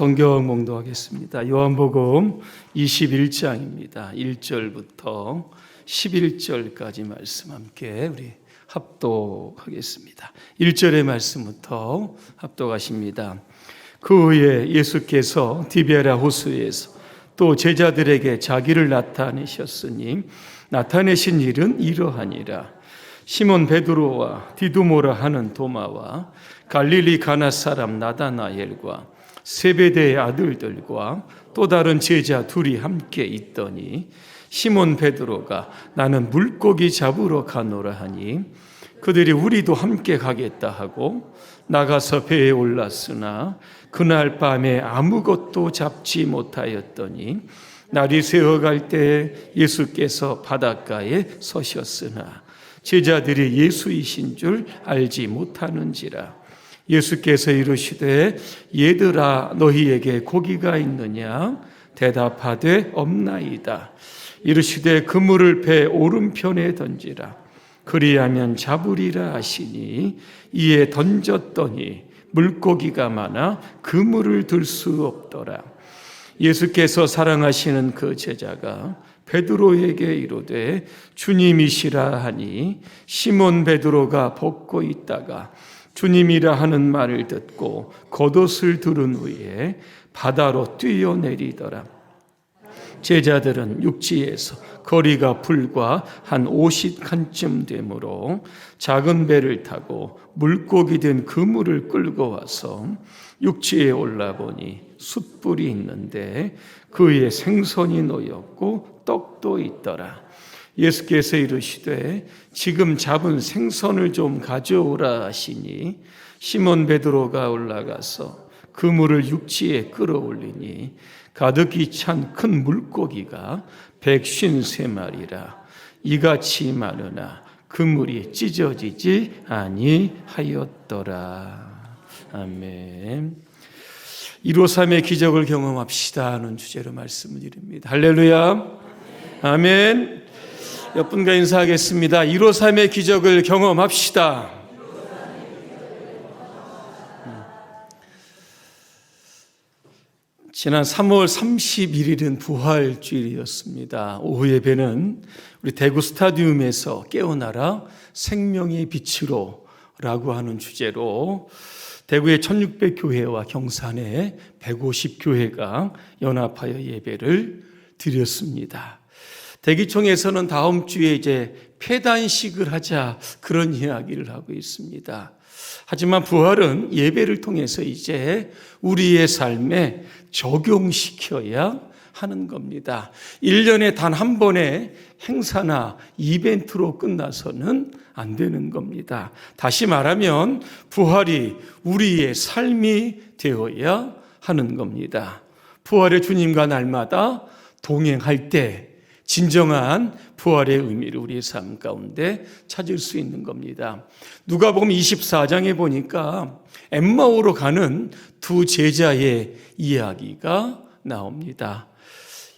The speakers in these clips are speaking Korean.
성경 몽도하겠습니다. 요한복음 21장입니다. 1절부터 11절까지 말씀 함께 우리 합독하겠습니다. 1절의 말씀부터 합독하십니다. 그 후에 예수께서 디베라 호수에서 또 제자들에게 자기를 나타내셨으니 나타내신 일은 이러하니라. 시몬 베드로와 디두모라 하는 도마와 갈릴리 가나 사람 나다나엘과 세베대의 아들들과 또 다른 제자 둘이 함께 있더니 시몬 베드로가 나는 물고기 잡으러 가노라 하니 그들이 우리도 함께 가겠다 하고 나가서 배에 올랐으나 그날 밤에 아무것도 잡지 못하였더니 날이 새어갈 때 예수께서 바닷가에 서셨으나 제자들이 예수이신 줄 알지 못하는지라 예수께서 이르시되 얘들아 너희에게 고기가 있느냐? 대답하되 없나이다. 이르시되 그물을 배 오른편에 던지라. 그리하면 잡으리라 하시니 이에 던졌더니 물고기가 많아 그물을 들 수 없더라. 예수께서 사랑하시는 그 제자가 베드로에게 이르되 주님이시라 하니 시몬 베드로가 벗고 있다가 주님이라 하는 말을 듣고 겉옷을 두른 후에 바다로 뛰어내리더라. 제자들은 육지에서 거리가 불과 한 50칸쯤 되므로 작은 배를 타고 물고기 든 그물을 끌고 와서 육지에 올라보니 숯불이 있는데 그 위에 생선이 놓였고 떡도 있더라. 예수께서 이르시되 지금 잡은 생선을 좀 가져오라 하시니 시몬 베드로가 올라가서 그물을 육지에 끌어올리니 가득히 찬 큰 물고기가 백쉰 세 마리라. 이같이 많으나 그물이 찢어지지 아니하였더라. 아멘. 153의 기적을 경험합시다 하는 주제로 말씀을 드립니다. 할렐루야. 아멘 옆분과 인사하겠습니다. 153의 기적을 경험합시다. 지난 3월 31일은 부활주일이었습니다. 오후 예배는 우리 대구 스타디움에서 깨어나라 생명의 빛으로 라고 하는 주제로 대구의 1600교회와 경산의 150교회가 연합하여 예배를 드렸습니다. 대기총에서는 다음 주에 이제 폐단식을 하자 그런 이야기를 하고 있습니다. 하지만 부활은 예배를 통해서 이제 우리의 삶에 적용시켜야 하는 겁니다. 1년에 단 한 번의 행사나 이벤트로 끝나서는 안 되는 겁니다. 다시 말하면 부활이 우리의 삶이 되어야 하는 겁니다. 부활의 주님과 날마다 동행할 때 진정한 부활의 의미를 우리의 삶 가운데 찾을 수 있는 겁니다. 누가 보면 24장에 보니까 엠마오로 가는 두 제자의 이야기가 나옵니다.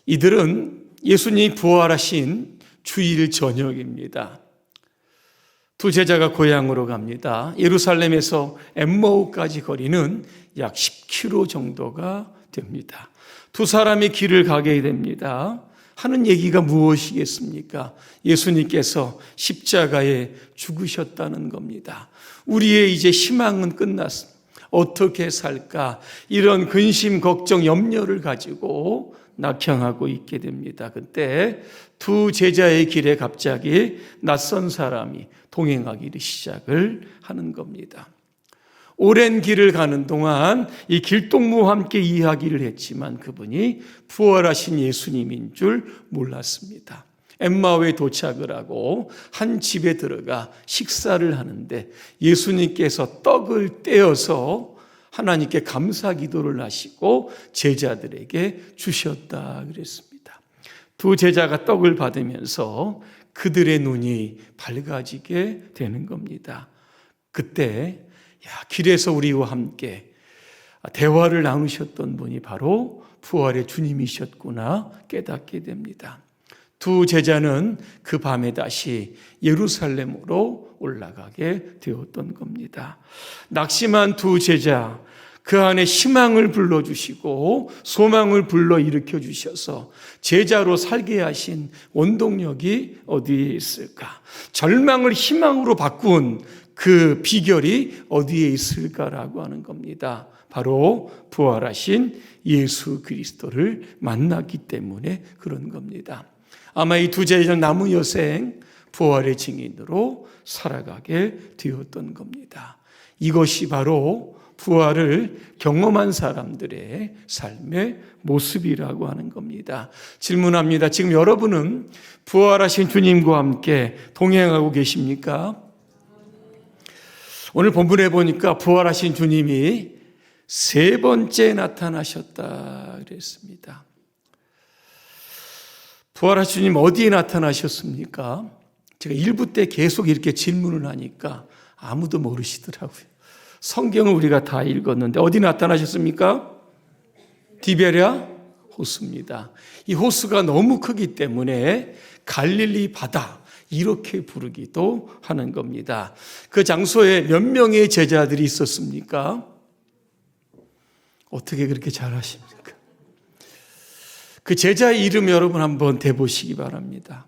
이들은 예수님이 부활하신 주일 저녁입니다. 두 제자가 고향으로 갑니다. 예루살렘에서 엠마오까지 거리는 약 10km 정도가 됩니다. 두 사람이 길을 가게 됩니다. 하는 얘기가 무엇이겠습니까? 예수님께서 십자가에 죽으셨다는 겁니다. 우리의 이제 희망은 끝났습니다. 어떻게 살까? 이런 근심, 걱정, 염려를 가지고 낙향하고 있게 됩니다. 그때 두 제자의 길에 갑자기 낯선 사람이 동행하기를 시작을 하는 겁니다. 오랜 길을 가는 동안 이 길동무와 함께 이야기를 했지만 그분이 부활하신 예수님인 줄 몰랐습니다. 엠마오에 도착을 하고 한 집에 들어가 식사를 하는데 예수님께서 떡을 떼어서 하나님께 감사 기도를 하시고 제자들에게 주셨다 그랬습니다. 두 제자가 떡을 받으면서 그들의 눈이 밝아지게 되는 겁니다. 그때 야, 길에서 우리와 함께 대화를 나누셨던 분이 바로 부활의 주님이셨구나 깨닫게 됩니다. 두 제자는 그 밤에 다시 예루살렘으로 올라가게 되었던 겁니다. 낙심한 두 제자, 그 안에 희망을 불러주시고 소망을 불러 일으켜 주셔서 제자로 살게 하신 원동력이 어디에 있을까? 절망을 희망으로 바꾼 그 비결이 어디에 있을까라고 하는 겁니다. 바로 부활하신 예수 그리스도를 만났기 때문에 그런 겁니다. 아마 이 두 제자 나무 여생 부활의 증인으로 살아가게 되었던 겁니다. 이것이 바로 부활을 경험한 사람들의 삶의 모습이라고 하는 겁니다. 질문합니다. 지금 여러분은 부활하신 주님과 함께 동행하고 계십니까? 오늘 본문에 보니까 부활하신 주님이 세 번째 나타나셨다 그랬습니다. 부활하신 주님 어디에 나타나셨습니까? 제가 일부 때 계속 이렇게 질문을 하니까 아무도 모르시더라고요. 성경을 우리가 다 읽었는데 어디 나타나셨습니까? 디베랴 호수입니다. 이 호수가 너무 크기 때문에 갈릴리 바다 이렇게 부르기도 하는 겁니다. 그 장소에 몇 명의 제자들이 있었습니까? 어떻게 그렇게 잘 아십니까? 그 제자의 이름 여러분 한번 대보시기 바랍니다.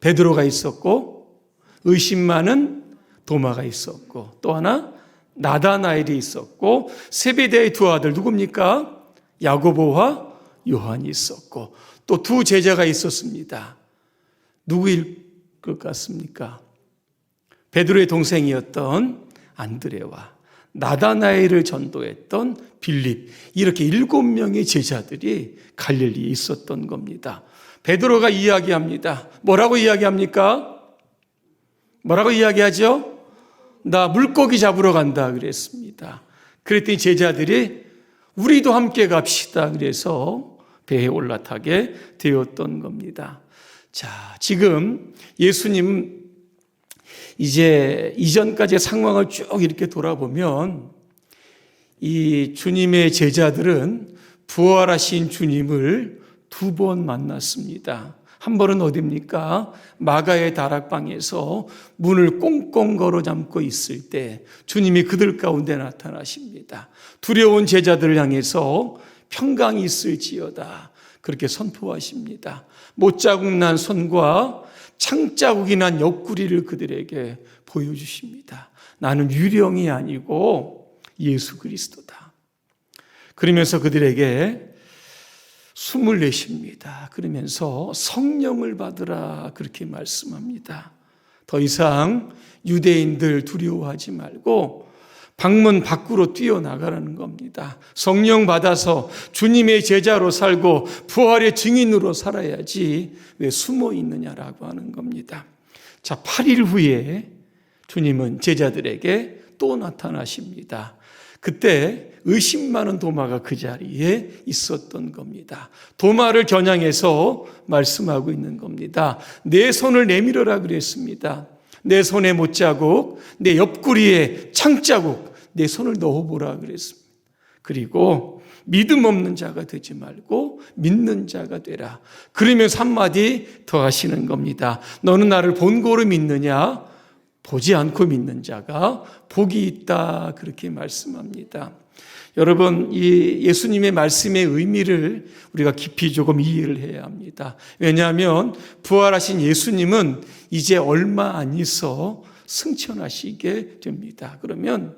베드로가 있었고 의심 많은 도마가 있었고 또 하나 나다나엘이 있었고 세베대의 두 아들 누굽니까? 야고보와 요한이 있었고 또 두 제자가 있었습니다. 누구일 것 같습니까? 베드로의 동생이었던 안드레와 나다나엘을 전도했던 빌립 이렇게 일곱 명의 제자들이 갈릴리에 있었던 겁니다. 베드로가 이야기합니다. 뭐라고 이야기합니까? 뭐라고 이야기하죠? 나 물고기 잡으러 간다 그랬습니다. 그랬더니 제자들이 우리도 함께 갑시다 그래서 배에 올라타게 되었던 겁니다. 자, 지금 예수님 이제 이전까지의 상황을 쭉 이렇게 돌아보면 이 주님의 제자들은 부활하신 주님을 두 번 만났습니다. 한 번은 어딥니까? 마가의 다락방에서 문을 꽁꽁 걸어 잠고 있을 때 주님이 그들 가운데 나타나십니다. 두려운 제자들을 향해서 평강이 있을지어다. 그렇게 선포하십니다. 못자국 난 손과 창자국이 난 옆구리를 그들에게 보여주십니다. 나는 유령이 아니고 예수 그리스도다. 그러면서 그들에게 숨을 내쉽니다. 그러면서 성령을 받으라 그렇게 말씀합니다. 더 이상 유대인들 두려워하지 말고 방문 밖으로 뛰어나가라는 겁니다. 성령 받아서 주님의 제자로 살고 부활의 증인으로 살아야지 왜 숨어 있느냐라고 하는 겁니다. 자, 8일 후에 주님은 제자들에게 또 나타나십니다. 그때 의심 많은 도마가 그 자리에 있었던 겁니다. 도마를 겨냥해서 말씀하고 있는 겁니다. 내 손을 내밀어라 그랬습니다. 내 손에 못자국, 내 옆구리에 창자국, 내 손을 넣어보라 그랬습니다. 그리고 믿음 없는 자가 되지 말고 믿는 자가 되라. 그러면서 한마디 더 하시는 겁니다. 너는 나를 본고로 믿느냐? 보지 않고 믿는 자가 복이 있다. 그렇게 말씀합니다. 여러분, 이 예수님의 말씀의 의미를 우리가 깊이 조금 이해를 해야 합니다. 왜냐하면 부활하신 예수님은 이제 얼마 안 있어 승천하시게 됩니다. 그러면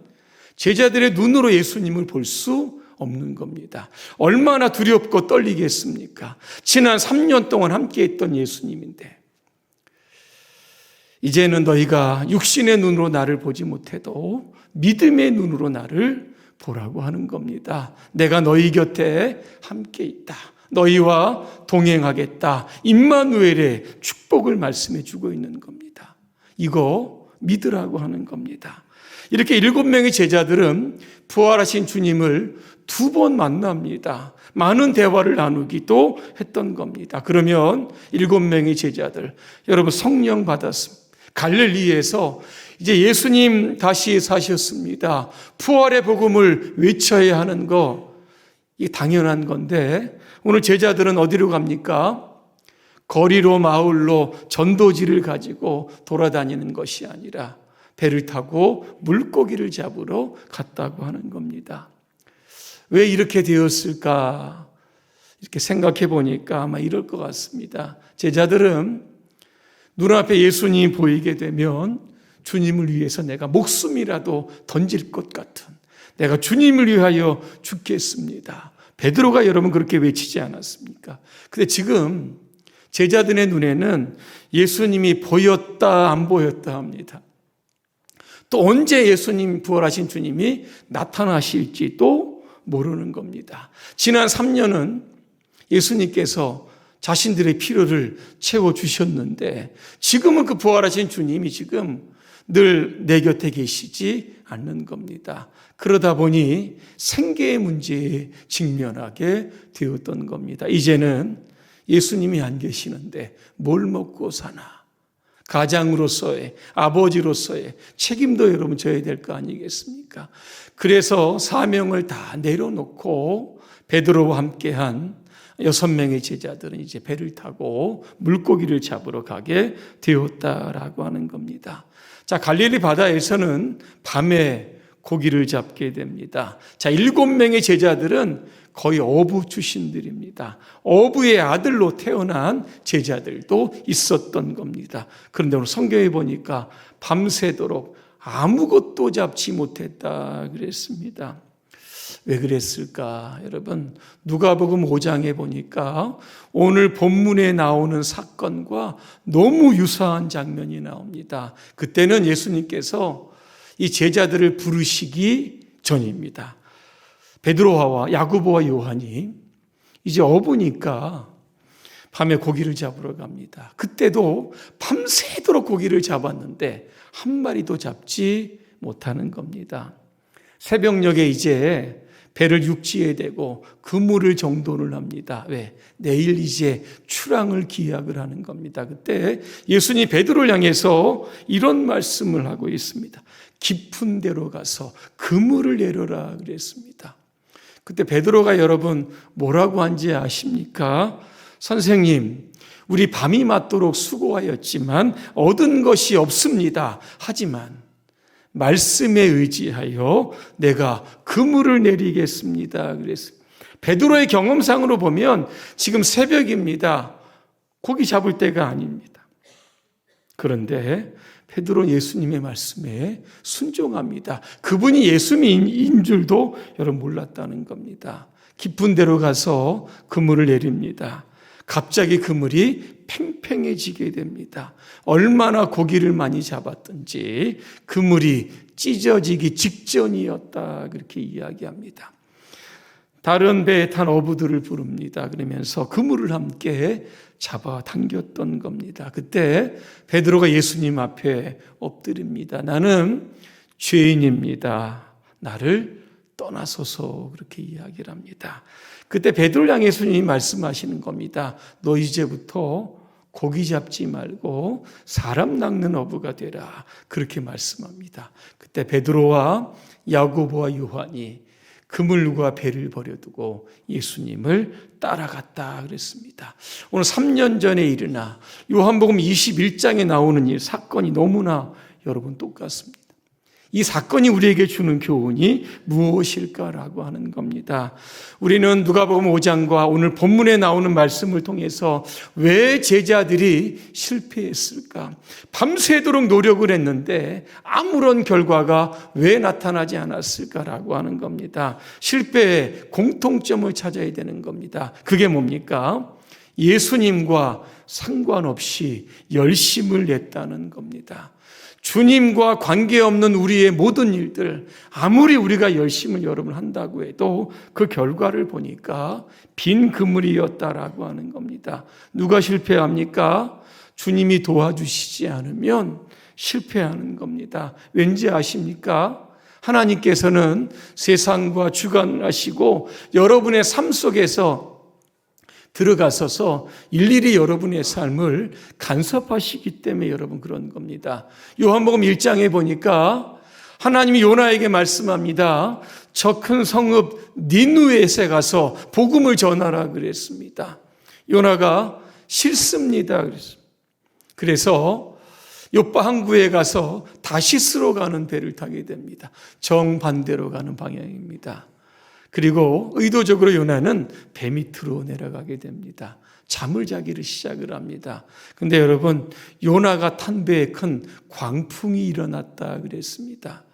제자들의 눈으로 예수님을 볼 수 없는 겁니다. 얼마나 두렵고 떨리겠습니까? 지난 3년 동안 함께 했던 예수님인데. 이제는 너희가 육신의 눈으로 나를 보지 못해도 믿음의 눈으로 나를 보라고 하는 겁니다. 내가 너희 곁에 함께 있다. 너희와 동행하겠다. 임마누엘의 축복을 말씀해 주고 있는 겁니다. 이거 믿으라고 하는 겁니다. 이렇게 일곱 명의 제자들은 부활하신 주님을 두 번 만납니다. 많은 대화를 나누기도 했던 겁니다. 그러면 일곱 명의 제자들, 여러분 성령 받았습니다. 갈릴리에서 이제 예수님 다시 사셨습니다. 부활의 복음을 외쳐야 하는 거, 이 당연한 건데, 오늘 제자들은 어디로 갑니까? 거리로 마을로 전도지를 가지고 돌아다니는 것이 아니라 배를 타고 물고기를 잡으러 갔다고 하는 겁니다. 왜 이렇게 되었을까? 이렇게 생각해 보니까 아마 이럴 것 같습니다. 제자들은 눈앞에 예수님이 보이게 되면 주님을 위해서 내가 목숨이라도 던질 것 같은 내가 주님을 위하여 죽겠습니다. 베드로가 여러분 그렇게 외치지 않았습니까? 근데 지금 제자들의 눈에는 예수님이 보였다 안 보였다 합니다. 또 언제 예수님 부활하신 주님이 나타나실지도 모르는 겁니다. 지난 3년은 예수님께서 자신들의 필요를 채워 주셨는데 지금은 그 부활하신 주님이 지금 늘 내 곁에 계시지 않는 겁니다. 그러다 보니 생계의 문제에 직면하게 되었던 겁니다. 이제는 예수님이 안 계시는데 뭘 먹고 사나? 가장으로서의 아버지로서의 책임도 여러분 져야 될 거 아니겠습니까? 그래서 사명을 다 내려놓고 베드로와 함께한 여섯 명의 제자들은 이제 배를 타고 물고기를 잡으러 가게 되었다라고 하는 겁니다. 자, 갈릴리 바다에서는 밤에 고기를 잡게 됩니다. 자, 일곱 명의 제자들은 거의 어부 출신들입니다. 어부의 아들로 태어난 제자들도 있었던 겁니다. 그런데 오늘 성경에 보니까 밤새도록 아무것도 잡지 못했다 그랬습니다. 왜 그랬을까? 여러분, 누가복음 5장에 보니까 오늘 본문에 나오는 사건과 너무 유사한 장면이 나옵니다. 그때는 예수님께서 이 제자들을 부르시기 전입니다. 베드로와 야구보와 요한이 이제 어부니까 밤에 고기를 잡으러 갑니다. 그때도 밤새도록 고기를 잡았는데 한 마리도 잡지 못하는 겁니다. 새벽녘에 이제 배를 육지에 대고 그물을 정돈을 합니다. 왜? 내일 이제 출항을 기약을 하는 겁니다. 그때 예수님 베드로를 향해서 이런 말씀을 하고 있습니다. 깊은 데로 가서 그물을 내려라 그랬습니다. 그때 베드로가 여러분 뭐라고 한지 아십니까? 선생님, 우리 밤이 맞도록 수고하였지만 얻은 것이 없습니다. 하지만 말씀에 의지하여 내가 그물을 내리겠습니다. 그랬습니다. 베드로의 경험상으로 보면 지금 새벽입니다. 고기 잡을 때가 아닙니다. 그런데 베드로 예수님의 말씀에 순종합니다. 그분이 예수님인 줄도 여러분 몰랐다는 겁니다. 깊은 데로 가서 그물을 내립니다. 갑자기 그물이 팽팽해지게 됩니다. 얼마나 고기를 많이 잡았든지 그물이 찢어지기 직전이었다. 그렇게 이야기합니다. 다른 배에 탄 어부들을 부릅니다. 그러면서 그물을 함께 잡아 당겼던 겁니다. 그때 베드로가 예수님 앞에 엎드립니다. 나는 죄인입니다. 나를 떠나소서 그렇게 이야기를 합니다. 그때 베드로 향해 예수님이 말씀하시는 겁니다. 너 이제부터 고기 잡지 말고 사람 낚는 어부가 되라. 그렇게 말씀합니다. 그때 베드로와 야고보와 요한이 그물과 배를 버려두고 예수님을 따라갔다 그랬습니다. 오늘 3년 전에 일어나 요한복음 21장에 나오는 일 사건이 너무나 여러분 똑같습니다. 이 사건이 우리에게 주는 교훈이 무엇일까라고 하는 겁니다. 우리는 누가복음 5장과 오늘 본문에 나오는 말씀을 통해서 왜 제자들이 실패했을까? 밤새도록 노력을 했는데 아무런 결과가 왜 나타나지 않았을까라고 하는 겁니다. 실패의 공통점을 찾아야 되는 겁니다. 그게 뭡니까? 예수님과 상관없이 열심을 냈다는 겁니다. 주님과 관계없는 우리의 모든 일들, 아무리 우리가 열심을 여러분 한다고 해도 그 결과를 보니까 빈 그물이었다라고 하는 겁니다. 누가 실패합니까? 주님이 도와주시지 않으면 실패하는 겁니다. 왠지 아십니까? 하나님께서는 세상과 주관하시고 여러분의 삶 속에서 들어가서서 일일이 여러분의 삶을 간섭하시기 때문에 여러분 그런 겁니다. 요한복음 1장에 보니까 하나님이 요나에게 말씀합니다. 저 큰 성읍 니누에세 가서 복음을 전하라 그랬습니다. 요나가 싫습니다. 그래서 요파 항구에 가서 다시스로 가는 배를 타게 됩니다. 정반대로 가는 방향입니다. 그리고 의도적으로 요나는 배 밑으로 내려가게 됩니다. 잠을 자기를 시작을 합니다. 근데 여러분, 요나가 탄 배에 큰 광풍이 일어났다 그랬습니다.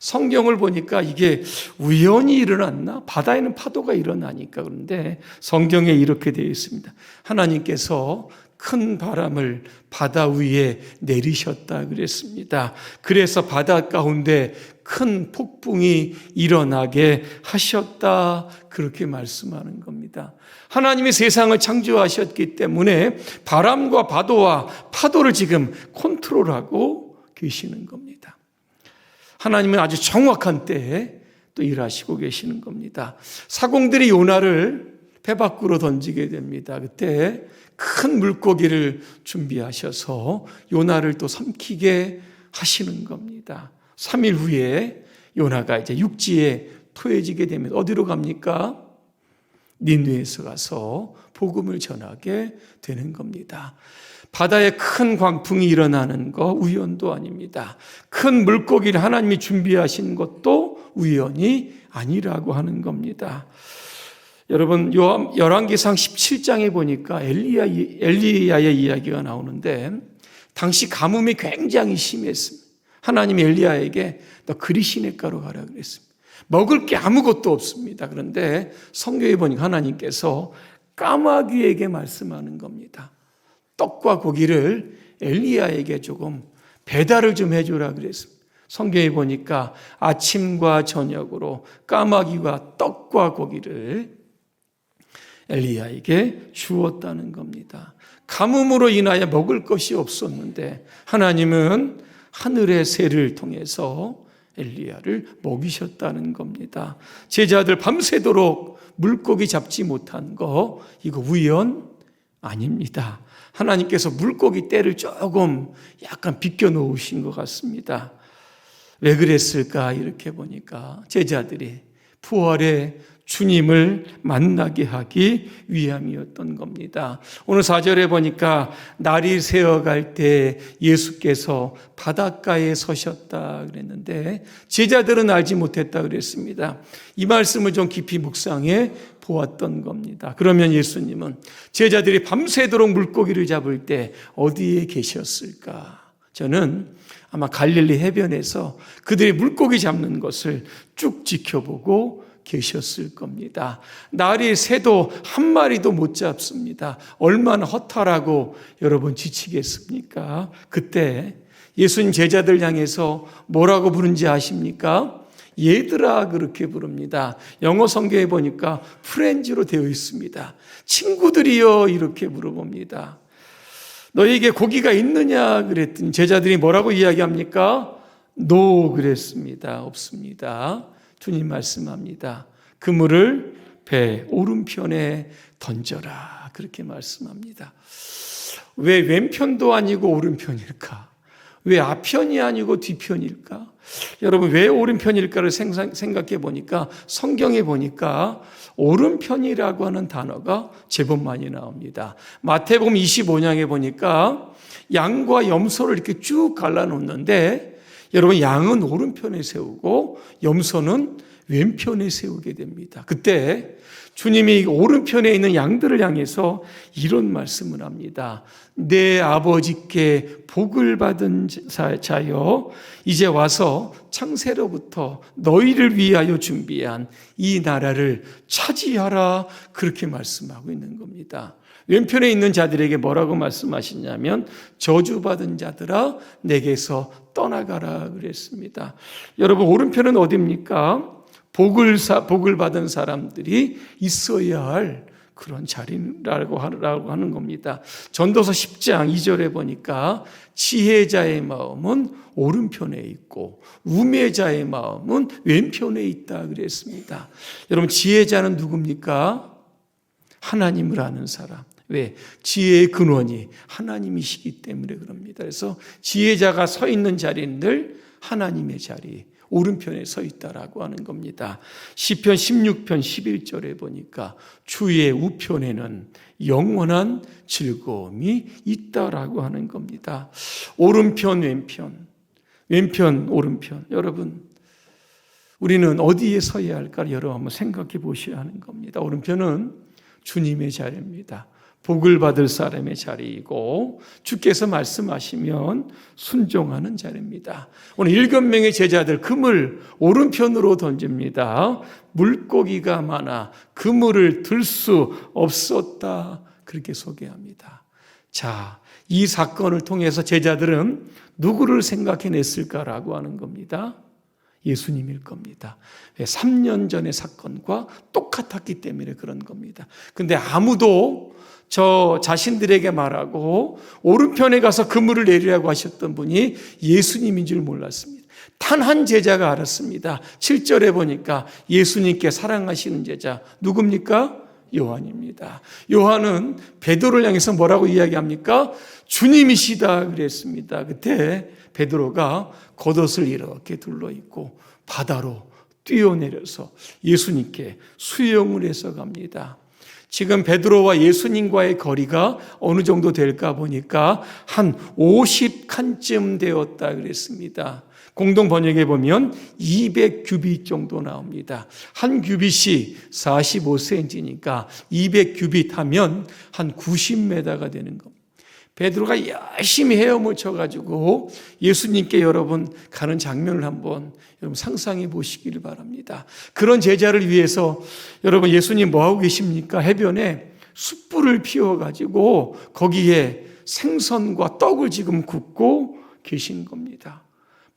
성경을 보니까 이게 우연히 일어났나? 바다에는 파도가 일어나니까 그런데 성경에 이렇게 되어 있습니다. 하나님께서 큰 바람을 바다 위에 내리셨다 그랬습니다. 그래서 바다 가운데 큰 폭풍이 일어나게 하셨다. 그렇게 말씀하는 겁니다. 하나님이 세상을 창조하셨기 때문에 바람과 파도와 파도를 지금 컨트롤하고 계시는 겁니다. 하나님은 아주 정확한 때에 또 일하시고 계시는 겁니다. 사공들이 요나를 배 밖으로 던지게 됩니다. 그때 큰 물고기를 준비하셔서 요나를 또 삼키게 하시는 겁니다. 3일 후에 요나가 이제 육지에 토해지게 되면 어디로 갑니까? 니누에서 가서 복음을 전하게 되는 겁니다. 바다에 큰 광풍이 일어나는 거 우연도 아닙니다. 큰 물고기를 하나님이 준비하신 것도 우연이 아니라고 하는 겁니다. 여러분 요 열왕기상 17장에 보니까 엘리야 엘리야의 이야기가 나오는데 당시 가뭄이 굉장히 심했습니다. 하나님이 엘리야에게 너 그리 시냇가로 가라 그랬습니다. 먹을 게 아무것도 없습니다. 그런데 성경에 보니까 하나님께서 까마귀에게 말씀하는 겁니다. 떡과 고기를 엘리야에게 조금 배달을 좀 해주라 그랬습니다. 성경에 보니까 아침과 저녁으로 까마귀와 떡과 고기를 엘리야에게 주었다는 겁니다. 가뭄으로 인하여 먹을 것이 없었는데 하나님은 하늘의 새를 통해서 엘리야를 먹이셨다는 겁니다. 제자들 밤새도록 물고기 잡지 못한 거 이거 우연 아닙니다. 하나님께서 물고기 떼를 조금 약간 비껴 놓으신 것 같습니다. 왜 그랬을까 이렇게 보니까 제자들이 부활의 주님을 만나게 하기 위함이었던 겁니다. 오늘 4절에 보니까 날이 새어갈 때 예수께서 바닷가에 서셨다 그랬는데 제자들은 알지 못했다 그랬습니다. 이 말씀을 좀 깊이 묵상해 보았던 겁니다. 그러면 예수님은 제자들이 밤새도록 물고기를 잡을 때 어디에 계셨을까? 저는 아마 갈릴리 해변에서 그들이 물고기 잡는 것을 쭉 지켜보고 계셨을 겁니다. 날이 새도 한 마리도 못 잡습니다. 얼마나 허탈하고 여러분 지치겠습니까? 그때 예수님 제자들 향해서 뭐라고 부른지 아십니까? 얘들아 그렇게 부릅니다. 영어 성경에 보니까 프렌즈로 되어 있습니다. 친구들이여 이렇게 물어봅니다. 너에게 고기가 있느냐 그랬더니 제자들이 뭐라고 이야기합니까? 노 그랬습니다. 없습니다. 주님 말씀합니다. 그물을 배 오른편에 던져라. 그렇게 말씀합니다. 왜 왼편도 아니고 오른편일까? 왜 앞편이 아니고 뒤편일까? 여러분, 왜 오른편일까를 생각해 보니까 성경에 보니까 오른편이라고 하는 단어가 제법 많이 나옵니다. 마태복음 25장에 보니까 양과 염소를 이렇게 쭉 갈라놓는데 여러분, 양은 오른편에 세우고 염소는 왼편에 세우게 됩니다. 그때 주님이 오른편에 있는 양들을 향해서 이런 말씀을 합니다. 내 아버지께 복을 받은 자여, 이제 와서 창세로부터 너희를 위하여 준비한 이 나라를 차지하라. 그렇게 말씀하고 있는 겁니다. 왼편에 있는 자들에게 뭐라고 말씀하시냐면 저주받은 자들아 내게서 떠나가라 그랬습니다. 여러분 오른편은 어디입니까? 복을 사, 복을 받은 사람들이 있어야 할 그런 자리라고 하는 겁니다. 전도서 10장 2절에 보니까 지혜자의 마음은 오른편에 있고 우매자의 마음은 왼편에 있다 그랬습니다. 여러분 지혜자는 누굽니까? 하나님을 아는 사람. 왜? 지혜의 근원이 하나님이시기 때문에 그럽니다. 그래서 지혜자가 서 있는 자리는 늘 하나님의 자리, 오른편에 서 있다라고 하는 겁니다. 시편 16편 11절에 보니까 주의 우편에는 영원한 즐거움이 있다라고 하는 겁니다. 오른편 왼편 왼편 오른편 여러분 우리는 어디에 서야 할까 여러분 한번 생각해 보셔야 하는 겁니다. 오른편은 주님의 자리입니다. 복을 받을 사람의 자리이고 주께서 말씀하시면 순종하는 자리입니다. 오늘 일곱 명의 제자들 그물 오른편으로 던집니다. 물고기가 많아 그물을 들 수 없었다. 그렇게 소개합니다. 자, 이 사건을 통해서 제자들은 누구를 생각해냈을까라고 하는 겁니다. 예수님일 겁니다. 3년 전의 사건과 똑같았기 때문에 그런 겁니다. 근데 아무도 저 자신들에게 말하고 오른편에 가서 그물을 내리라고 하셨던 분이 예수님인 줄 몰랐습니다. 단 한 제자가 알았습니다. 7절에 보니까 예수님께 사랑하시는 제자 누굽니까? 요한입니다. 요한은 베드로를 향해서 뭐라고 이야기합니까? 주님이시다 그랬습니다. 그때 베드로가 겉옷을 이렇게 둘러 입고 바다로 뛰어내려서 예수님께 수영을 해서 갑니다. 지금 베드로와 예수님과의 거리가 어느 정도 될까 보니까 한 50칸쯤 되었다 그랬습니다. 공동 번역에 보면 200규빗 정도 나옵니다. 한 규빗이 45cm니까 200규빗 하면 한 90m가 되는 겁니다. 베드로가 열심히 헤엄을 쳐가지고 예수님께 여러분 가는 장면을 한번 여러분 상상해 보시기를 바랍니다. 그런 제자를 위해서 여러분 예수님 뭐 하고 계십니까? 해변에 숯불을 피워가지고 거기에 생선과 떡을 지금 굽고 계신 겁니다.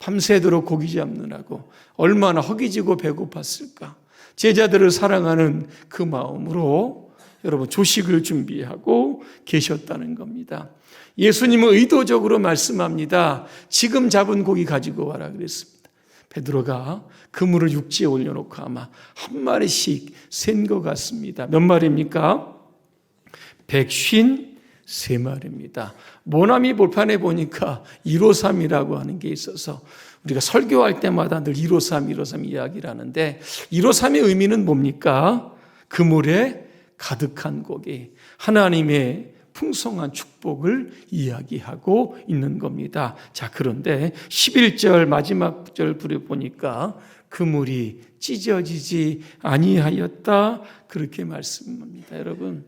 밤새도록 고기 잡느라고 얼마나 허기지고 배고팠을까. 제자들을 사랑하는 그 마음으로 여러분 조식을 준비하고 계셨다는 겁니다. 예수님은 의도적으로 말씀합니다. 지금 잡은 고기 가지고 와라 그랬습니다. 베드로가 그물을 육지에 올려놓고 아마 한 마리씩 센 것 같습니다. 몇 마리입니까? 백쉰 세 마리입니다. 모나미 볼판에 보니까 153이라고 하는 게 있어서 우리가 설교할 때마다 늘 153, 153 이야기를 하는데 153의 의미는 뭡니까? 그물에 가득한 고기. 하나님의 풍성한 축복을 이야기하고 있는 겁니다. 자, 그런데 11절 마지막 절 불에 보니까 그물이 찢어지지 아니하였다. 그렇게 말씀합니다. 여러분,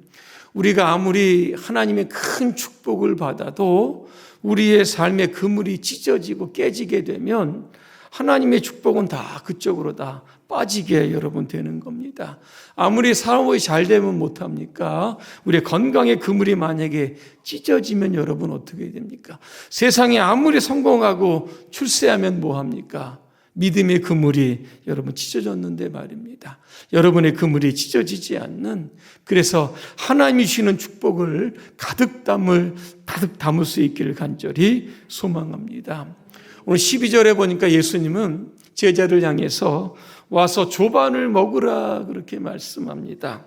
우리가 아무리 하나님의 큰 축복을 받아도 우리의 삶의 그물이 찢어지고 깨지게 되면 하나님의 축복은 다 그쪽으로 다 빠지게 여러분 되는 겁니다. 아무리 사업이 잘 되면 못합니까? 우리의 건강의 그물이 만약에 찢어지면 여러분 어떻게 됩니까? 세상에 아무리 성공하고 출세하면 뭐합니까? 믿음의 그물이 여러분 찢어졌는데 말입니다. 여러분의 그물이 찢어지지 않는 그래서 하나님이 주시는 축복을 가득 담을 가득 담을 수 있기를 간절히 소망합니다. 오늘 12절에 보니까 예수님은 제자를 향해서 와서 조반을 먹으라 그렇게 말씀합니다.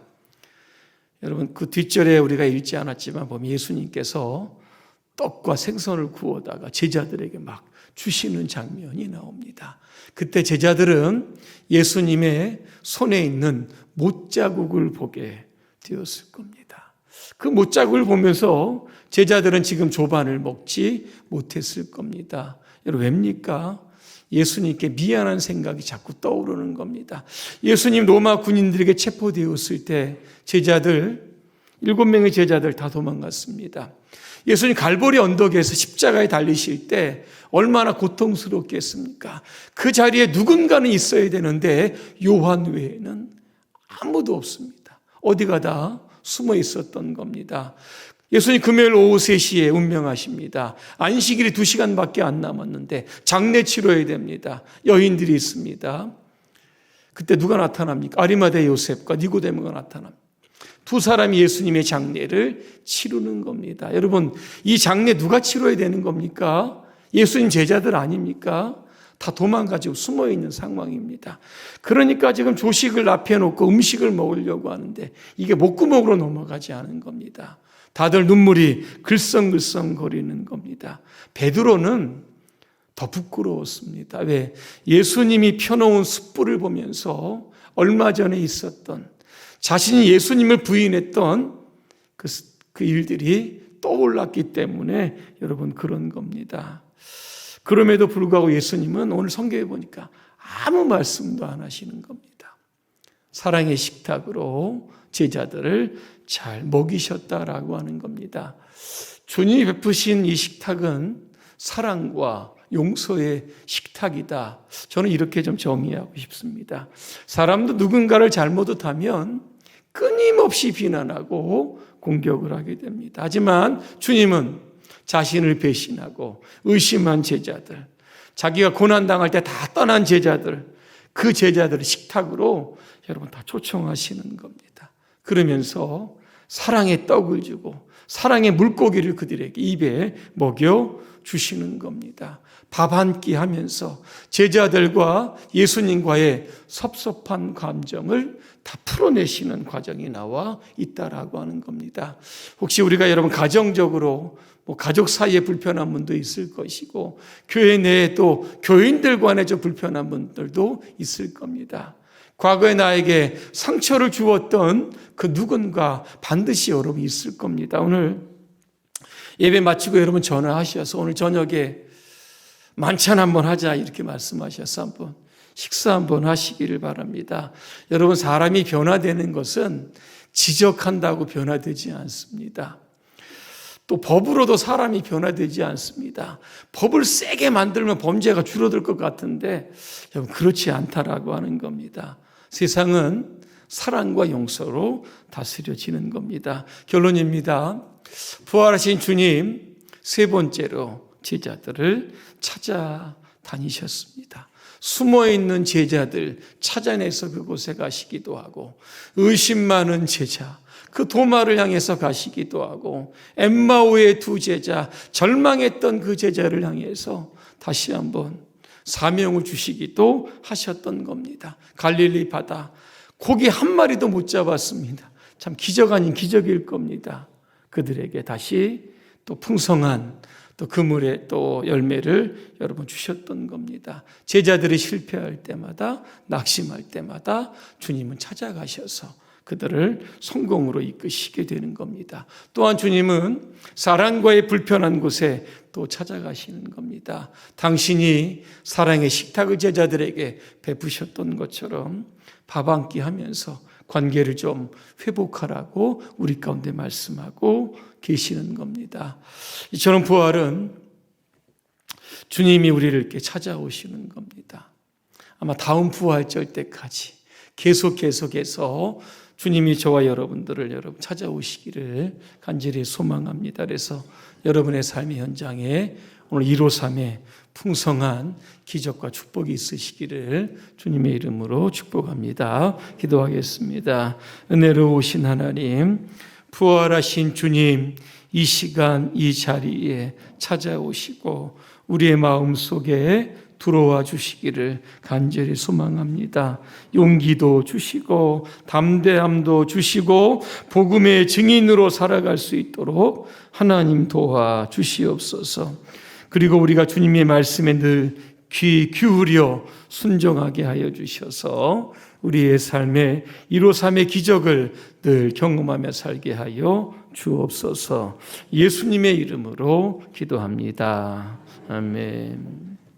여러분 그 뒷절에 우리가 읽지 않았지만 보면 예수님께서 떡과 생선을 구워다가 제자들에게 막 주시는 장면이 나옵니다. 그때 제자들은 예수님의 손에 있는 못자국을 보게 되었을 겁니다. 그 못자국을 보면서 제자들은 지금 조반을 먹지 못했을 겁니다. 여러분 왜입니까? 예수님께 미안한 생각이 자꾸 떠오르는 겁니다. 예수님 로마 군인들에게 체포되었을 때 제자들 일곱 명의 제자들 다 도망갔습니다. 예수님 갈보리 언덕에서 십자가에 달리실 때 얼마나 고통스럽겠습니까? 그 자리에 누군가는 있어야 되는데 요한 외에는 아무도 없습니다. 어디가 다 숨어 있었던 겁니다. 예수님 금요일 오후 3시에 운명하십니다. 안식일이 2시간밖에 안 남았는데 장례 치러야 됩니다. 여인들이 있습니다. 그때 누가 나타납니까? 아리마대 요셉과 니고데모가 나타납니다. 두 사람이 예수님의 장례를 치르는 겁니다. 여러분, 이 장례 누가 치러야 되는 겁니까? 예수님 제자들 아닙니까? 다 도망가지고 숨어 있는 상황입니다. 그러니까 지금 조식을 앞에 놓고 음식을 먹으려고 하는데 이게 목구멍으로 넘어가지 않은 겁니다. 다들 눈물이 글썽글썽 거리는 겁니다. 베드로는 더 부끄러웠습니다. 왜? 예수님이 펴놓은 숯불을 보면서 얼마 전에 있었던 자신이 예수님을 부인했던 그, 그 일들이 떠올랐기 때문에 여러분 그런 겁니다. 그럼에도 불구하고 예수님은 오늘 성경에 보니까 아무 말씀도 안 하시는 겁니다. 사랑의 식탁으로 제자들을 잘 먹이셨다라고 하는 겁니다. 주님이 베푸신 이 식탁은 사랑과 용서의 식탁이다. 저는 이렇게 좀 정의하고 싶습니다. 사람도 누군가를 잘못하면 끊임없이 비난하고 공격을 하게 됩니다. 하지만 주님은 자신을 배신하고 의심한 제자들, 자기가 고난당할 때 다 떠난 제자들, 그 제자들을 식탁으로 여러분 다 초청하시는 겁니다. 그러면서 사랑의 떡을 주고 사랑의 물고기를 그들에게 입에 먹여 주시는 겁니다. 밥 한 끼 하면서 제자들과 예수님과의 섭섭한 감정을 다 풀어내시는 과정이 나와 있다라고 하는 겁니다. 혹시 우리가 여러분 가정적으로 뭐 가족 사이에 불편한 분도 있을 것이고 교회 내에 또 교인들 간에 좀 불편한 분들도 있을 겁니다. 과거에 나에게 상처를 주었던 그 누군가 반드시 여러분 있을 겁니다. 오늘 예배 마치고 여러분 전화하셔서 오늘 저녁에 만찬 한번 하자 이렇게 말씀하셔서 한번 식사 한번 하시기를 바랍니다. 여러분 사람이 변화되는 것은 지적한다고 변화되지 않습니다. 또 법으로도 사람이 변화되지 않습니다. 법을 세게 만들면 범죄가 줄어들 것 같은데 여러분 그렇지 않다라고 하는 겁니다. 세상은 사랑과 용서로 다스려지는 겁니다. 결론입니다. 부활하신 주님 세 번째로 제자들을 찾아다니셨습니다. 숨어 있는 제자들 찾아내서 그곳에 가시기도 하고 의심 많은 제자 그 도마를 향해서 가시기도 하고 엠마오의 두 제자 절망했던 그 제자를 향해서 다시 한번 사명을 주시기도 하셨던 겁니다. 갈릴리 바다 고기 한 마리도 못 잡았습니다. 참 기적 아닌 기적일 겁니다. 그들에게 다시 또 풍성한 또 그물의 또 열매를 여러분 주셨던 겁니다. 제자들이 실패할 때마다 낙심할 때마다 주님은 찾아가셔서 그들을 성공으로 이끄시게 되는 겁니다. 또한 주님은 사랑과의 불편한 곳에 또 찾아가시는 겁니다. 당신이 사랑의 식탁을 제자들에게 베푸셨던 것처럼 밥 한 끼 하면서 관계를 좀 회복하라고 우리 가운데 말씀하고 계시는 겁니다. 이처럼 부활은 주님이 우리를 이렇게 찾아오시는 겁니다. 아마 다음 부활절 때까지 계속 계속해서 주님이 저와 여러분들을 여러분 찾아오시기를 간절히 소망합니다. 그래서 여러분의 삶의 현장에 오늘 153의 풍성한 기적과 축복이 있으시기를 주님의 이름으로 축복합니다. 기도하겠습니다. 은혜로우신 하나님, 부활하신 주님, 이 시간 이 자리에 찾아오시고 우리의 마음 속에 들어와 주시기를 간절히 소망합니다. 용기도 주시고 담대함도 주시고 복음의 증인으로 살아갈 수 있도록 하나님 도와 주시옵소서. 그리고 우리가 주님의 말씀에 늘 귀 기울여 순종하게 하여 주셔서 우리의 삶에 153의 기적을 늘 경험하며 살게 하여 주옵소서. 예수님의 이름으로 기도합니다. 아멘.